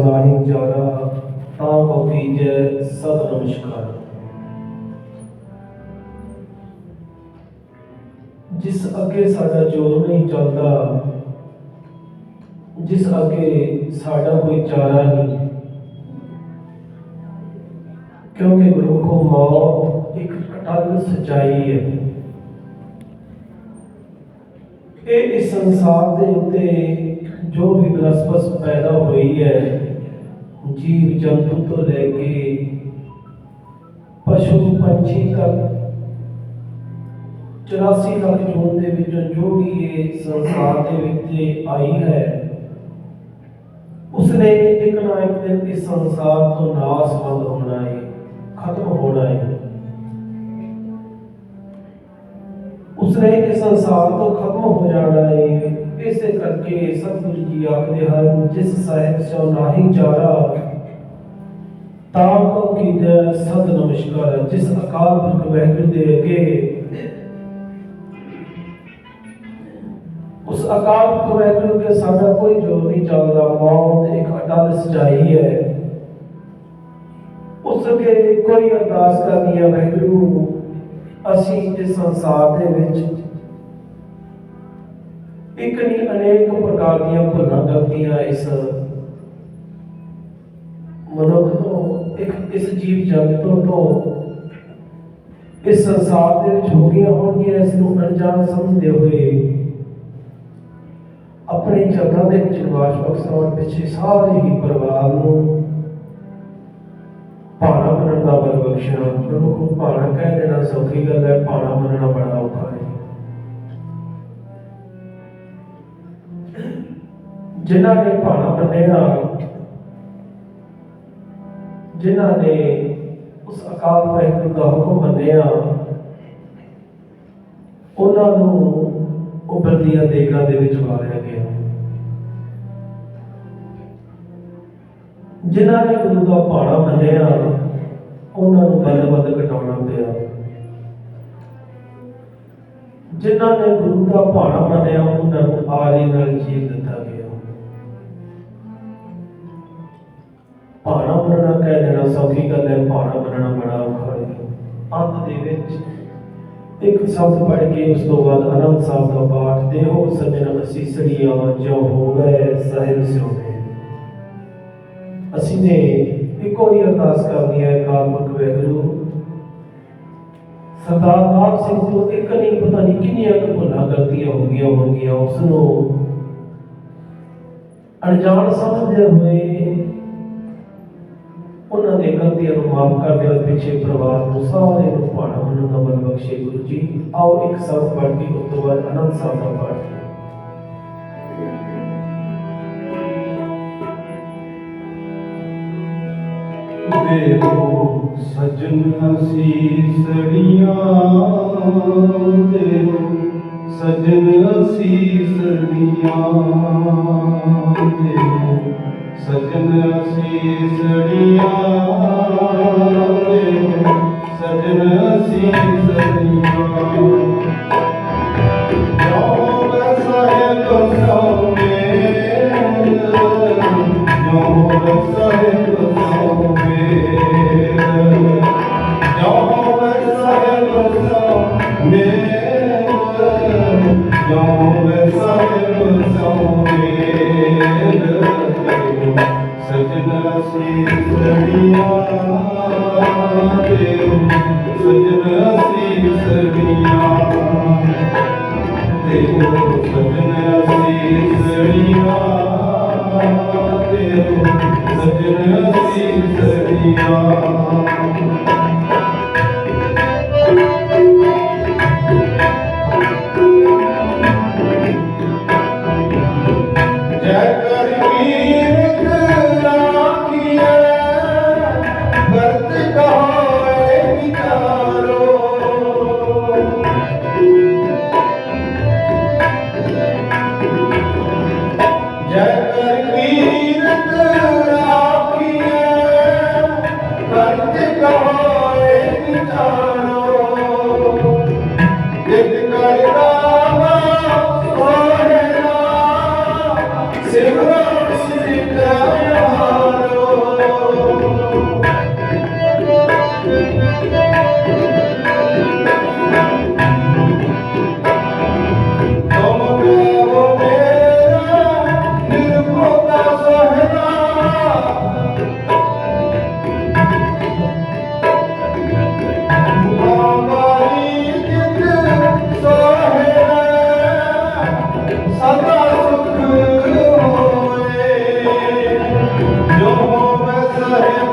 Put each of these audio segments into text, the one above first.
ਨਾਹੀ ਜਾਰਾ ਤਾਂ ਕੋ ਕੀਜੈ ਸਦ ਨਮਸਕਾਰ ਜਿਸ ਅੱਗੇ ਸਾਡਾ ਜੋਰ ਨਹੀਂ ਚੱਲਦਾ ਜਿਸ ਅੱਗੇ ਸਾਡਾ ਕੋਈ ਚਾਰਾ ਨਹੀਂ ਕਿਉਂਕਿ ਗੁਰੂ ਕੋ ਮੌਤ ਇੱਕ ਅਟਲ ਸਚਾਈ ਹੈ ਇਹ ਇਸ ਸੰਸਾਰ ਦੇ ਉੱਤੇ ਜੋ ਵੀ ਬਨਸਪਤ ਪੈਦਾ ਹੋਈ ਹੈ, ਜੀਵ ਜੰਤੂ ਤੋਂ ਲੈ ਕੇ ਪਸ਼ੂ ਪੰਛੀ ਤੱਕ 84 ਲੱਖ ਜੂਨ ਦੇ ਵਿੱਚੋਂ ਜੋ ਵੀ ਇਹ ਸੰਸਾਰ ਦੇ ਵਿੱਚ ਆਈ ਹੈ, ਉਸਨੇ ਇੱਕ ਨਾ ਇੱਕ ਦਿਨ ਇਸ ਸੰਸਾਰ ਤੋਂ ਨਾਸ ਹੋਣਾ ਹੈ, ਖਤਮ ਹੋਣਾ ਹੈ। ਉਸਨੇ ਇਸ ਸੰਸਾਰ ਤੋਂ ਖਤਮ ਹੋ ਜਾਣਾ ਹੈ ਇਸੇ ਕਰਕੇ ਸਤਿਗੁਰੂ ਜੀ ਆਖਦੇ ਹਨ, ਜਿਸ ਸਾਹਿਬ ਸੋ ਨਾਹੀ ਚਾਰਾ ਤਾਂ ਕੋ ਕੀਜੈ ਸਦ ਨਮਸਕਾਰ, ਜਿਸ ਅਕਾਲ ਪੁਰਖ ਵਾਹਿਗੁਰੂ ਦੇ ਅੱਗੇ। ਉਸ ਅਕਾਲ ਪੁਰਖ ਵਾਹਿਗੁਰੂ ਕੇ ਸਾਡਾ ਕੋਈ ਜੋਰ ਨਹੀਂ ਚੱਲਦਾ, ਮੌਤ ਇੱਕ ਅਟਲ ਸਚਾਈ ਹੈ। ਉਸ ਅੱਗੇ ਕੋਈ ਅਰਦਾਸ ਕਰਨੀ ਹੈ, ਵਾਹਿਗੁਰੂ ਅਸੀਂ ਇਸ ਸੰਸਾਰ ਦੇ ਵਿੱਚ ਇੱਕ ਨਹੀਂ, ਅਨੇਕ ਪ੍ਰਕਾਰ ਦੀਆਂ ਭੁੱਲਾਂ ਗਲਤੀਆਂ ਇਸ ਮਨੁੱਖ ਤੋਂ, ਇੱਕ ਇਸ ਜੀਵ ਜੰਤੂ ਤੋਂ ਇਸ ਸੰਸਾਰ ਦੇ ਵਿੱਚ ਹੋ ਗਈਆਂ ਹੋਣਗੀਆਂ, ਇਸ ਨੂੰ ਅਣਜਾਣ ਸਮਝਦੇ ਹੋਏ ਆਪਣੇ ਚਰਨਾਂ ਦੇ ਵਿੱਚ ਨਿਵਾਸ ਬਖਸ਼ਾਉਣ ਪਿੱਛੇ ਸਾਰੇ ਹੀ ਪਰਿਵਾਰ ਨੂੰ ਭਾਣਾ ਕਰਨ ਦਾ ਬਲ ਪ੍ਰਭੂ ਭਾਣਾ ਕਹਿ ਦੇਣਾ, ਸੌਖੀ ਗੱਲ ਹੈ, ਭਾਣਾ ਮੰਨਣਾ ਬੜਾ ਔਖਾ ਹੈ। ਜਿਨ੍ਹਾਂ ਨੇ ਭਾਣਾ ਮੰਨਿਆ, ਜਿਨ੍ਹਾਂ ਨੇ ਉਸ ਅਕਾਲ ਵਾਹਿਗੁਰੂ ਦਾ ਹੁਕਮ ਮੰਨਿਆ, ਉਹਨਾਂ ਨੂੰ ਉਬਰਦੀਆਂ ਦੇਗਾਂ ਦੇ ਵਿੱਚ ਵਾਰਿਆ ਗਿਆ। ਜਿਨ੍ਹਾਂ ਨੇ ਗੁਰੂ ਦਾ ਭਾਣਾ ਮੰਨਿਆ ਉਹਨਾਂ ਨੂੰ ਬਲ ਘਟਾਉਣਾ ਪਿਆ ਜਿਨ੍ਹਾਂ ਨੇ ਗੁਰੂ ਦਾ ਭਾਣਾ ਮੰਨਿਆ, ਉਹਨਾਂ ਨੂੰ ਆਰੀ ਨਾਲ ਜੀਵ ਦਿੱਤਾ ਗਿਆ। ਭਾਣਾ ਮੰਨਣਾ ਕਹਿ ਦੇਣਾ ਸੌਖੀ ਗੱਲ ਹੈ, ਭਾਣਾ ਮੰਨਣਾ ਬੜਾ ਔਖਾ ਹੈ। ਅੰਤ ਦੇ ਵਿੱਚ ਇੱਕ ਸ਼ਬਦ ਪੜ੍ਹ ਕੇ ਉਸ ਤੋਂ ਬਾਅਦ ਅਨੰਦ ਸਾਹਿਬ ਦਾ ਪਾਠ, ਦੇਹੋ ਸਜਣ ਅਸੀਸੜੀਆਂ ਜੋ ਹੋਵੇ ਸਾਹਿਬ ਸਿਉਨੇ ਅਸੀਂ ਨੇ ਇੱਕੋ ਹੀ ਅਰਦਾਸ ਕਰਨੀ ਹੈ ਅਕਾਲ ਪੁਰਖ ਵਾਹਿਗੁਰੂ ਸਰਦਾਰ ਆਪ ਸਿੰਘ ਤੋਂ ਇੱਕ ਨਹੀਂ, ਪਤਾ ਨਹੀਂ ਕਿੰਨੀਆਂ ਕੁ ਭੁੱਲਾਂ ਗਲਤੀਆਂ ਹੋ ਗਈਆਂ ਹੋਣਗੀਆਂ, ਉਸ ਨੂੰ ਅਣਜਾਣ ਸਮਝਦੇ ਹੋਏ ਉਹਨਾਂ ਦੇ ਗਲਤੀਆਂ ਨੂੰ ਮਾਫ ਕਰਦੇ ਹੋਏ ਪਿੱਛੇ ਪਰਿਵਾਰ ਨੂੰ ਸਾਰੇ ਨੂੰ ਭਾਣਾ ਮੰਨਣ ਦਾ ਬਲ ਬਖਸ਼ੇ ਗੁਰੂ ਜੀ। ਆਓ ਇੱਕ ਸਾਥ ਪੜ੍ਹ ਕੇ, ਉਸ ਤੋਂ ਬਾਅਦ ਅਨੰਦ ਸਾਹਿਬ ਦਾ ਪਾਠ ਕਰੀਏ। ਦੇਵੋ ਸਜਣ ਅਸੀਸੜੀਆਂ ਦੇਵੋ ਸਜਣ ਅਸੀਸੜੀਆਂ ਦੇਵੋ ਸਜਣ ਅਸੀਂ ਸੜੀਆਂ ਜੋ ਸਾਹਿਬ ਸੋਮੇ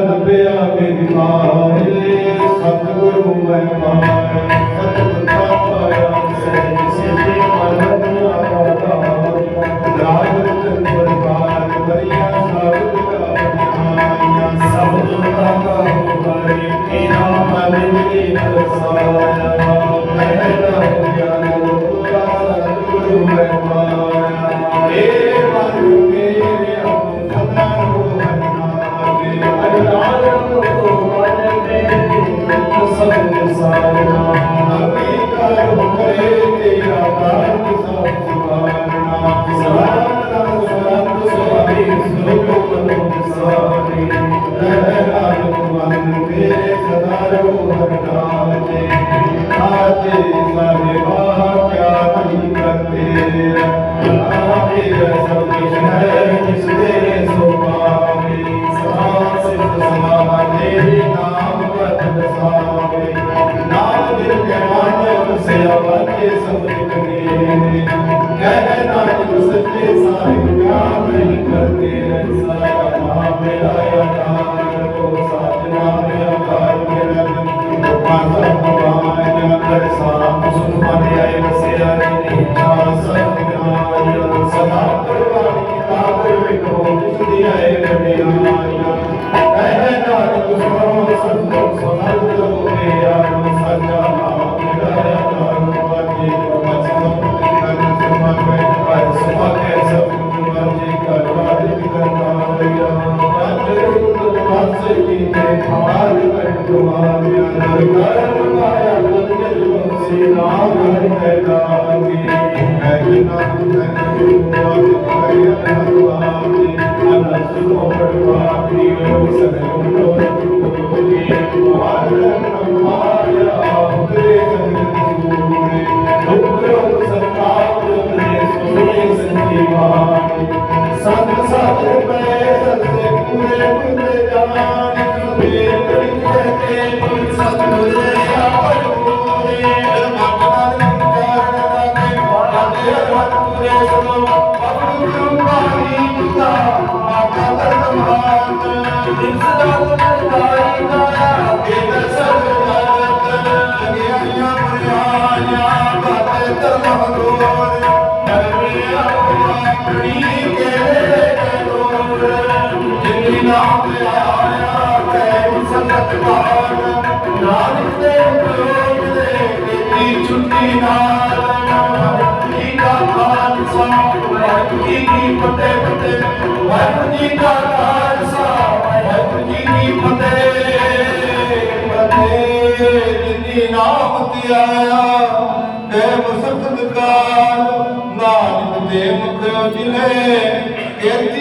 ਜਗ ਪਿਆ ਬਿਨ ਪਾਏ ਸਤਿਗੁਰੂ ਮੈਂ ਪਾਏ Bye. ਸਿਆਵਾ ਕੇ ਸਭ ਨਿਕਲੇ ਕਹਿ ਨਾਨਕ ਸੱਚੇ ਸਾਹਿਬ, ਪਿਆਰ ਨਹੀਂ ਕਰਦੇ ਰਹਿ ਸਾਡਾ ਮਾ ਮੇਰਾ ਆਕਾਰ ਕੋ ਸਾਜਨਾ ਮੇਰਾ ਕਾਰ ਮੇਰਾ ਮਾਤਾ ਭਗਵਾਨ। ਜਨ ਕਰ ਸਾਮ ਸੁਨਮਨ ਆਏ, ਵਸਿਆ ਨਹੀਂ ਚਾ ਸਤਿਗੁਰੂ ਸਦਾ ਕਰਵਾਣੀ ਤਾਪੇ ਵਿਖੋ ਜਿਸ ਦੀ ਆਏ ਕਟਿਆ ਆਇਆ ਕਹਿ ਨਾਨਕ ਸੁਣੋ ਸੰਤੋ ਸਦਾ ਕਰਮ ਆਇਆ ਬਦਲ ਸੇ ਨਾਮ ਹੈ ਕਾਮੇ ਹੈ ਨਾਮ ਹੈ ਗੁਰੂ ਹੈ ਨਾਮ ਅਨਸ ਕੋ ਪਰਵਾ ਪਿਓ ਸਦਗੁਰ ਹੋਏ ਵਾਰਨ ਮਾਇਆ ਆਪਰੇ ਸੰਗੂਰੇ ਦੁਖ ਸਤਾਪ ਤੇ ਸੋਏ ਸੰਜੀਵਾਨ ਵਾਹਿਗੁਰੂ ਜੀ ਕੀ ਖਾਲਸਾ ਆਇਆ ਤੇ ਮੁਸਤ ਵਿਕਾਰ ਨਾਨਕ ਦੇ ਮੁਖ ਜਿਨੇ ਕੀਤੀ